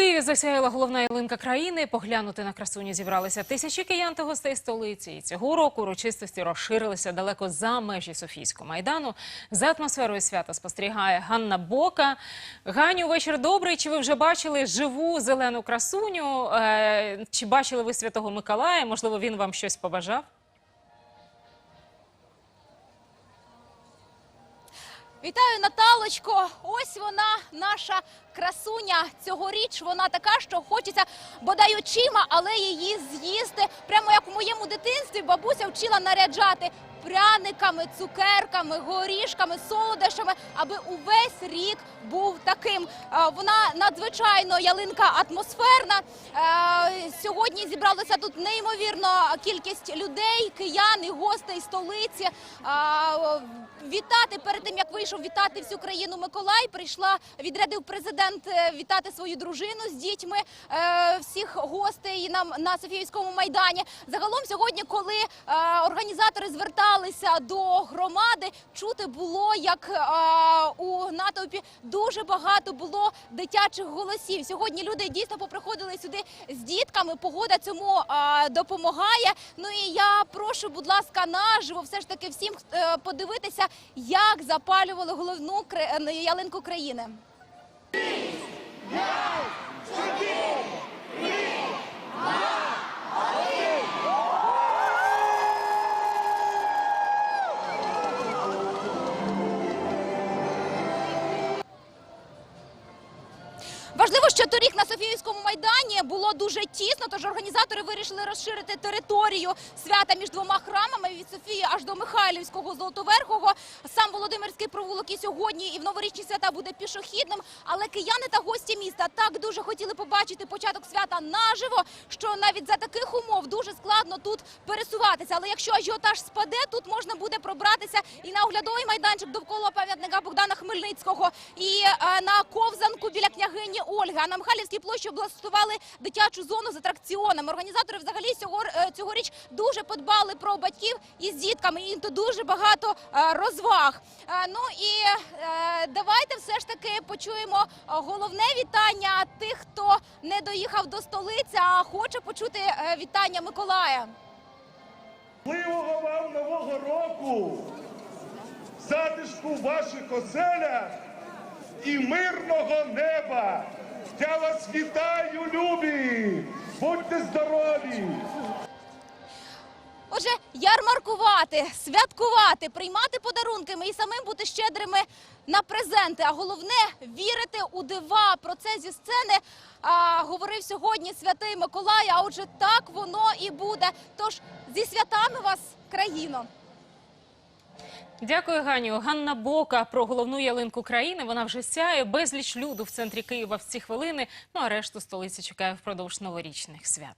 Києві засяяла головна ялинка країни. Поглянути на красуню зібралися тисячі киян та гостей столиці. І цього року урочистості розширилися далеко за межі Софійського майдану. За атмосферою свята спостерігає Ганна Бока. Ганю, вечір добрий. Чи ви вже бачили живу зелену красуню? Е, Чи бачили ви святого Миколая? Можливо, він вам щось побажав? Вітаю, Наталочко. Ось вона, наша красуня. Цьогоріч вона така, що хочеться бодай очима, але її з'їсти. Прямо як у моєму дитинстві бабуся вчила наряджати пряниками, цукерками, горішками, солодощами, аби увесь рік був таким. Вона надзвичайно ялинка атмосферна. Сьогодні зібралася тут неймовірно кількість людей, киян і гостей столиці. Вітати перед тим, як вийшов вітати всю країну Миколай, прийшла відрядив президент е, вітати свою дружину з дітьми, е, всіх гостей на, на Софіївському майдані. Загалом сьогодні, коли е, організатори зверталися до громади, чути було, як у натовпі дуже багато було дитячих голосів. Сьогодні люди дійсно поприходили сюди з дітками. Погода цьому допомагає. Ну і я прошу, будь ласка, наживо все ж таки всім подивитися, як запалювали головну е, ялинку країни. Важливо, що торік на Софіївському було дуже тісно, тож організатори вирішили розширити територію свята між двома храмами від Софії аж до Михайлівського Золотоверхого. Сам Володимирський провулок і сьогодні, і в новорічні свята буде пішохідним. Але кияни та гості міста так дуже хотіли побачити початок свята наживо, що навіть за таких умов дуже складно тут пересуватися. Але якщо ажіотаж спаде, тут можна буде пробратися і на оглядовий майданчик довкола пам'ятника Богдана Хмельницького, і е, на ковзанку біля княгині Ольги. А на Михайлівській площі облаштували дитячу зону з атракціонами. Організатори взагалі е, цьогоріч дуже подбали про батьків із дітками. І тут дуже багато е, розваг. Е, Ну і давайте все ж таки почуємо головне вітання тих, хто не доїхав до столиці, а хоче почути вітання Миколая. Щасливого вам нового року! Затишку ваших оселях і мирного неба! Я вас вітаю, любі! Будьте здорові! Отже, ярмаркувати, святкувати, приймати подарунками і самим бути щедрими на презенти. А головне вірити у дива. Про це зі сцени а, говорив сьогодні святий Миколай. А отже, так воно і буде. Тож зі святами вас, країно. Дякую, Ганю. Ганна Бока про головну ялинку країни. Вона вже сяє безліч люду в центрі Києва в ці хвилини. Ну а решту столиці чекає впродовж новорічних свят.